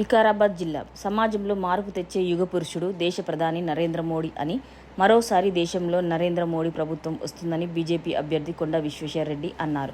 వికారాబాద్ జిల్లా సమాజంలో మార్పు తెచ్చే యుగ పురుషుడు దేశ ప్రధాని నరేంద్ర మోడీ అని మరోసారి దేశంలో నరేంద్ర మోడీ ప్రభుత్వం వస్తుందని బీజేపీ అభ్యర్థి కొండ విశ్వేశ్వరరెడ్డి అన్నారు.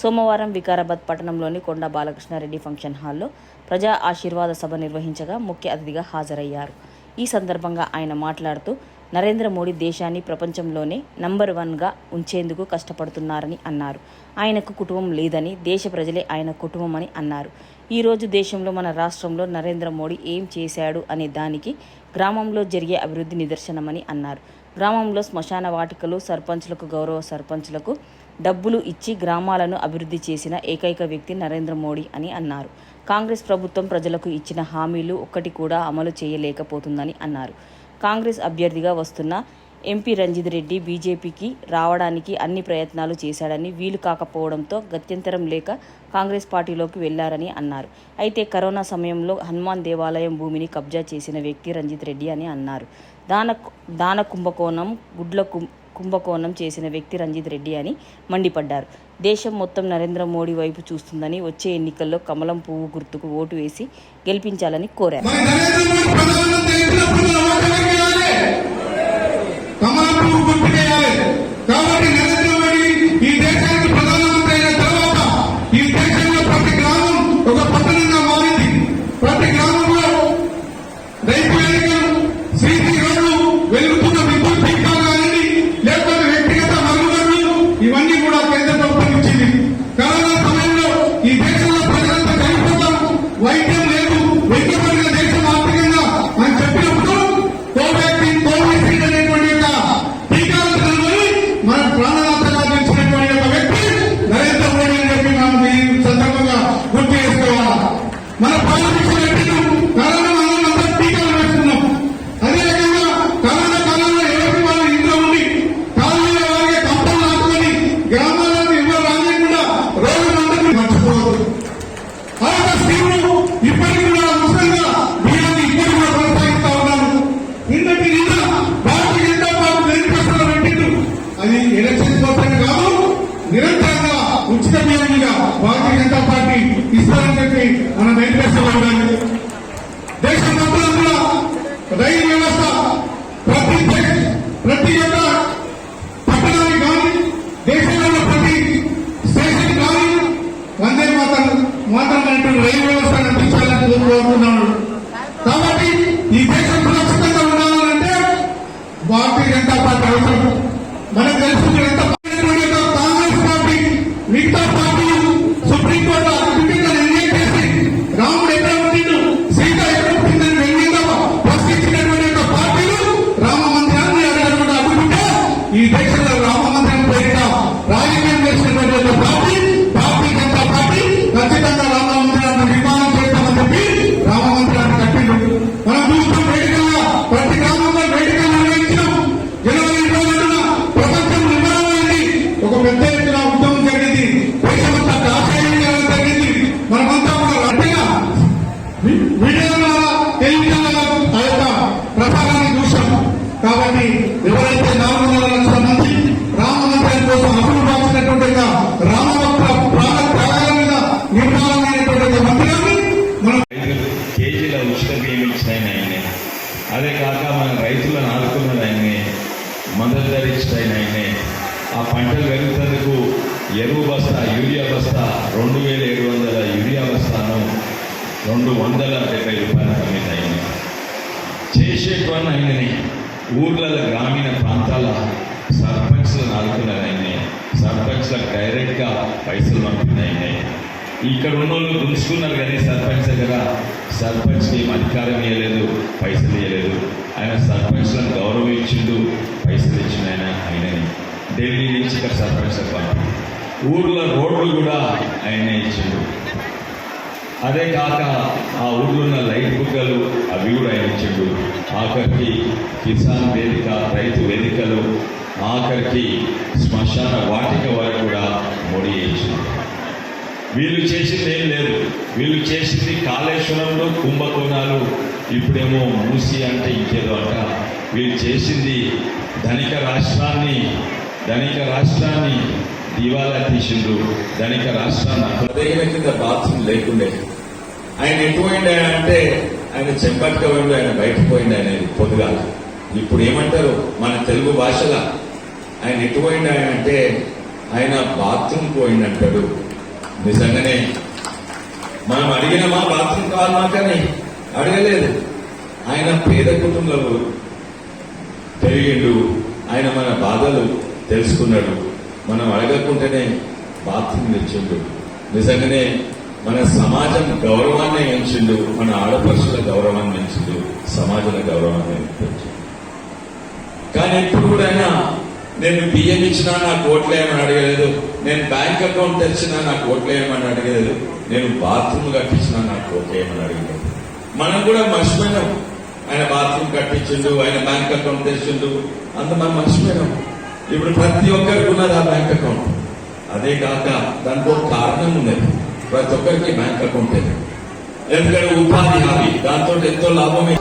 సోమవారం వికారాబాద్ పట్టణంలోని కొండ బాలకృష్ణారెడ్డి ఫంక్షన్ హాల్లో ప్రజా ఆశీర్వాద సభ నిర్వహించగా ముఖ్య అతిథిగా హాజరయ్యారు. ఈ సందర్భంగా ఆయన మాట్లాడుతూ నరేంద్ర మోడీ దేశాన్ని ప్రపంచంలోనే నంబర్ వన్గా ఉంచేందుకు కష్టపడుతున్నారని అన్నారు. ఆయనకు కుటుంబం లేదని దేశ ప్రజలే ఆయన కుటుంబం అని అన్నారు. ఈరోజు దేశంలో మన రాష్ట్రంలో నరేంద్ర మోడీ ఏం చేశాడు అనే దానికి గ్రామంలో జరిగే అభివృద్ధి నిదర్శనమని అన్నారు. గ్రామంలో శ్మశాన వాటికలు సర్పంచ్లకు గౌరవ సర్పంచ్లకు డబ్బులు ఇచ్చి గ్రామాలను అభివృద్ధి చేసిన ఏకైక వ్యక్తి నరేంద్ర మోడీ అని అన్నారు. కాంగ్రెస్ ప్రభుత్వం ప్రజలకు ఇచ్చిన హామీలు ఒక్కటి కూడా అమలు చేయలేకపోతుందని అన్నారు. కాంగ్రెస్ అభ్యర్థిగా వస్తున్న ఎంపీ రంజిత్ రెడ్డి బీజేపీకి రావడానికి అన్ని ప్రయత్నాలు చేశాడని వీలు కాకపోవడంతో గత్యంతరం లేక కాంగ్రెస్ పార్టీలోకి వెళ్ళారని అన్నారు. అయితే కరోనా సమయంలో హనుమాన్ దేవాలయం భూమిని కబ్జా చేసిన వ్యక్తి రంజిత్ రెడ్డి అని అన్నారు. దాన దాన కుంభకోణం గుడ్ల కుం- కుంభకోణం చేసిన వ్యక్తి రంజిత్ రెడ్డి అని మండిపడ్డారు. దేశం మొత్తం నరేంద్ర మోడీ వైపు చూస్తుందని వచ్చే ఎన్నికల్లో కమలం పువ్వు గుర్తుకు ఓటు వేసి గెలిపించాలని కోరారు. కాబట్టి నరేంద్ర మోడీ ఈ దేశానికి మాతరం అనేటువంటి రైలు ఒక పెద్ద ఎత్తున ఉద్యమం జరిగింది. దేశమంతా జరిగింది. మనమంతా కూడా గట్టిగా మీడియా ద్వారా టెలివిజన్ ఆ యొక్క ప్రసారాన్ని కాబట్టి ఎవరైతే నాలుగు వందల లక్షల మంది రామ మందిరం కోసం అసలు రాసినటువంటి రామభక్త ప్రాణ త్యాగాల మీద నిర్మాణమైనటువంటి మందిరాన్ని మనం కేజీల ఉచిత బియ్యం ఇచ్చిన ఆయనే. అదే కాక మన రైతులను ఆదుకున్నది ఆయనే మద్దతు ఆయన ఆయనే. ఆ పంటలు పెరుగుతందుకు ఎరువు బస్తా యూరియా బస్తా రెండు వేల ఏడు వందల యూరియా బస్తాను రెండు వందల డెబ్బై రూపాయల కమిట్ అయింది. చేసేటువంటి ఆయనని ఊర్లలో గ్రామీణ ప్రాంతాల సర్పంచ్లను ఆదుకున్నది ఆయనే సర్పంచ్లకు డైరెక్ట్గా పైసలు పంపింది ఇక్కడ ఉన్న వాళ్ళు గుంజుకున్నారు కానీ సర్పంచ్ దగ్గర సర్పంచ్కి ఏం అధికారం ఇవ్వలేదు పైసలు ఇవ్వలేదు ఆయన సర్పంచ్లను గౌరవం ఇచ్చిండు పైసలు ఇచ్చిండు ఆయన ఆయనని ఢిల్లీ నుంచి ఇక్కడ సర్పంచ్ ఊర్లో రోడ్లు కూడా ఆయనే ఇచ్చిండు. అదే కాక ఆ ఊళ్ళో ఉన్న లైట్ బుగ్గలు అవి కూడా ఆయన ఇచ్చిండు. ఆఖరికి కిసాన్ వేదిక రైతు వేదికలు ఆఖరికి శ్మశాన వాటిక వరకు కూడా మోడీ ఇచ్చిండు వీళ్ళు చేసింది ఏం లేదు. వీళ్ళు చేసింది కాళేశ్వరంలో కుంభకోణాలు ఇప్పుడేమో మూసి అంటే ఇంకేదో అంట. వీళ్ళు చేసింది ధనిక రాష్ట్రాన్ని ధనిక రాష్ట్రాన్ని దివాలా తీసిండ్రు. ధనిక రాష్ట్రాన్ని హృదయం కింద బాత్రూమ్ లేకుండే. ఆయన ఎటు ఆయన అంటే ఆయన చెంపట్టుక పోయిండు ఆయన బయటకు ఆయన పొద్దుగాల. ఇప్పుడు ఏమంటారు? మన తెలుగు భాషల. ఆయన ఎటు ఆయన అంటే ఆయన బాత్రూమ్ పోయిండు అంటాడు నిజంగానే. మనం అడిగినమా బాత్రూమ్ కావాలన్నా కానీ అడగలేదు. ఆయన పేద కుటుంబంలో పెరిగిండు. ఆయన మన బాధలు తెలుసుకున్నాడు. మనం అడగకుండానే బాత్రూమ్ తెచ్చిండు నిజంగానే మన సమాజం గౌరవాన్ని ఎంచిండు. మన ఆడపరుషుల గౌరవాన్ని ఎంచిండు. సమాజం గౌరవాన్ని పెంచిండు కానీ ఇప్పుడు కూడా ఆయన నేను బియ్యం ఇచ్చినా నాకు ఓట్లేయమని అడగలేదు. నేను బ్యాంక్ అకౌంట్ తెచ్చినా నాకు ఓట్లేయమని అడగలేదు. నేను బాత్రూమ్ కట్టించినా నాకు ఓట్లేయమని అడగలేదు. మనం కూడా మర్చిపోయినాం. ఆయన బాత్రూమ్ కట్టించిండు ఆయన బ్యాంక్ అకౌంట్ తెచ్చిండు అంత మనం మర్చిపోయినాం. ఇప్పుడు ప్రతి ఒక్కరికి ఉన్నది ఆ బ్యాంక్ అకౌంట్. అదే కాక దానికి ఒక కారణం ఉన్నది. ప్రతి ఒక్కరికి బ్యాంక్ అకౌంట్ ఎందుకంటే ఉపాధి హామీ. దాంతో ఎంతో లాభమే